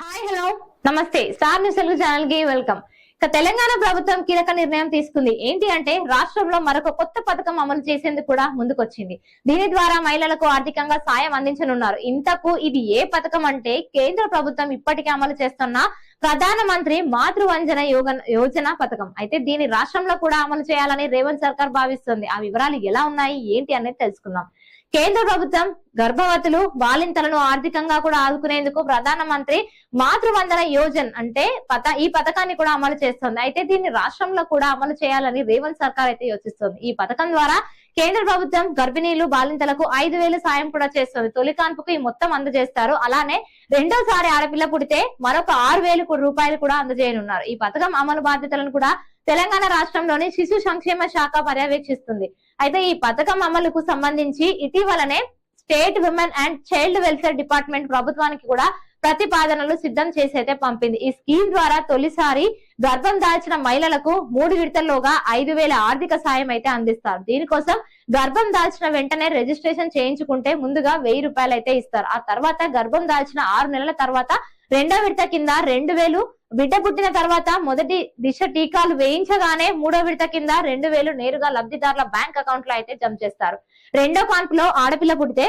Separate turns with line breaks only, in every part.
Hi hello. నమస్తే. Star news Telugu ఛానల్కి welcome. ఇక తెలంగాణ ప్రభుత్వం కీలక నిర్ణయం తీసుకుంది. ఏంటి అంటే రాష్ట్రంలో మరొక కొత్త పథకం అమలు చేసేందుకు కూడా ముందుకొచ్చింది. దీని ద్వారా మహిళలకు ఆర్థికంగా సాయం అందించనున్నారు. ఇంతకు ఇది ఏ పథకం అంటే కేంద్ర ప్రభుత్వం ఇప్పటికే అమలు చేస్తున్న ప్రధానమంత్రి మాతృవంజన యోగ యోజన పథకం. అయితే దీని రాష్ట్రంలో కూడా అమలు చేయాలని రేవంత్ సర్కార్ భావిస్తుంది. ఆ వివరాలు ఎలా ఉన్నాయి? ఏంటి అనేది తెలుసుకుందాం. కేంద్ర ప్రభుత్వం గర్భవతులు బాలింతలను ఆర్థికంగా కూడా ఆదుకునేందుకు ప్రధానమంత్రి మాతృవందన యోజన్ అంటే పథ ఈ పథకాన్ని కూడా అమలు చేస్తుంది. అయితే దీన్ని రాష్ట్రంలో కూడా అమలు చేయాలని రేవంత్ సర్కార్ అయితే యోచిస్తుంది. ఈ పథకం ద్వారా కేంద్ర ప్రభుత్వం గర్భిణీలు బాలింతలకు ఐదు వేలు సాయం కూడా చేస్తుంది. తొలి కాన్పుకు ఈ మొత్తం అందజేస్తారు. అలానే రెండోసారి ఆడపిల్ల పుడితే మరొక ఆరు వేలు రూపాయలు కూడా అందజేయనున్నారు. ఈ పథకం అమలు బాధ్యతలను కూడా తెలంగాణ రాష్ట్రంలోని శిశు సంక్షేమ శాఖ పర్యవేక్షిస్తుంది. అయితే ఈ పథకం అమలుకు సంబంధించి ఇటీవలనే state women and child welfare department ప్రభుత్వానికి కూడా ప్రతిపాదనలు సిద్ధం చేసి అయితే పంపింది. ఈ స్కీమ్ ద్వారా తొలిసారి గర్భం దాల్చిన మహిళలకు మూడు విడతల్లోగా ఐదు వేల ఆర్థిక సాయం అయితే అందిస్తారు. దీనికోసం గర్భం దాల్చిన వెంటనే రిజిస్ట్రేషన్ చేయించుకుంటే ముందుగా వెయ్యి రూపాయలు అయితే ఇస్తారు. ఆ తర్వాత గర్భం దాల్చిన ఆరు నెలల తర్వాత రెండో విడత కింద రెండు వేలు బిడ్డ పుట్టిన తర్వాత మొదటి దిశ టీకాలు వేయించగానే మూడో విడత కింద రెండు వేలు నేరుగా లబ్ధిదారుల బ్యాంక్ అకౌంట్లో అయితే జమ చేస్తారు. రెండో కాన్పులో ఆడపిల్ల పుడితే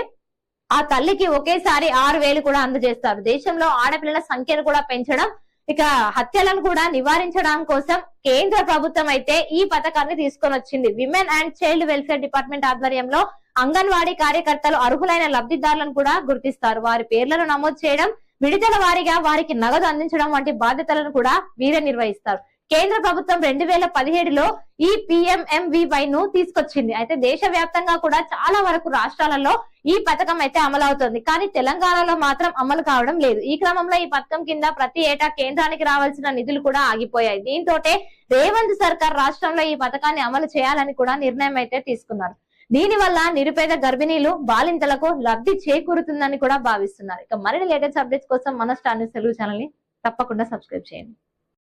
ఆ తల్లికి ఒకేసారి ఆరు వేలు కూడా అందజేస్తారు. దేశంలో ఆడపిల్లల సంఖ్యను కూడా పెంచడం ఇక హత్యలను కూడా నివారించడం కోసం కేంద్ర ప్రభుత్వం అయితే ఈ పథకాన్ని తీసుకొని వచ్చింది. Women and child welfare department ఆధ్వర్యంలో అంగన్వాడీ కార్యకర్తలు అర్హులైన లబ్ధిదారులను కూడా గుర్తిస్తారు. వారి పేర్లను నమోదు చేయడం విడుదల వారీగా వారికి నగదు అందించడం వంటి బాధ్యతలను కూడా వీరే నిర్వహిస్తారు. కేంద్ర ప్రభుత్వం రెండు వేల పదిహేడులో ఈ పిఎంఎంవివై ను తీసుకొచ్చింది. అయితే దేశవ్యాప్తంగా కూడా చాలా వరకు రాష్ట్రాలలో ఈ పథకం అయితే అమలు అవుతుంది కానీ తెలంగాణలో మాత్రం అమలు కావడం లేదు. ఈ క్రమంలో ఈ పథకం కింద ప్రతి ఏటా కేంద్రానికి రావాల్సిన నిధులు కూడా ఆగిపోయాయి. దీంతో రేవంత్ సర్కార్ రాష్ట్రంలో ఈ పథకాన్ని అమలు చేయాలని కూడా నిర్ణయం అయితే తీసుకున్నారు. దీని వల్ల నిరుపేద గర్భిణీలు బాలింతలకు లబ్ధి చేకూరుతుందని కూడా భావిస్తున్నారు. ఇక మరిన్ని లేటెస్ట్ అప్డేట్స్ కోసం మన స్టార్ న్యూస్ తెలుగు ఛానల్ని తప్పకుండా సబ్స్క్రైబ్ చేయండి.